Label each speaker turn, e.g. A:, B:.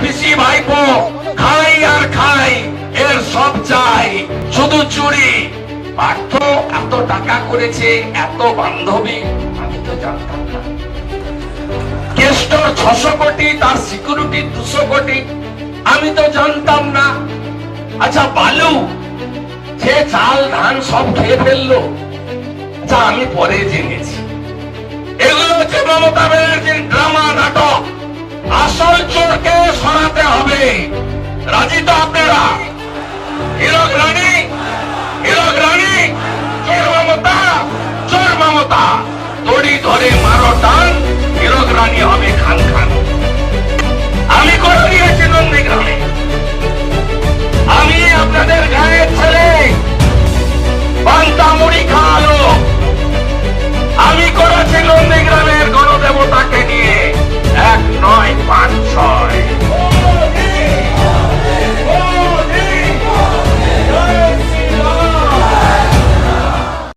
A: পিসি ভাইপো, খাই আর খাই, এর সব চাই। শুধু চুরি। পার্থ এত টাকা করেছে, এত বান্ধবী, আমি তো জানতাম না। কেষ্টর ছশো কোটি, তার সিকিউরিটি দুশো কোটি, আমি তো জানতাম না। আচ্ছা বালু, সে চাল, ধান সব খেয়ে ফেলল। আচ্ছা আমি পরে জেনেছি। চোরকে সরাতে হবে। রাজি তো আপনারা? হিরক রানী? হিরক রানী? চোর মমতা? চোর মমতা? দড়ি ধরে মারো টান।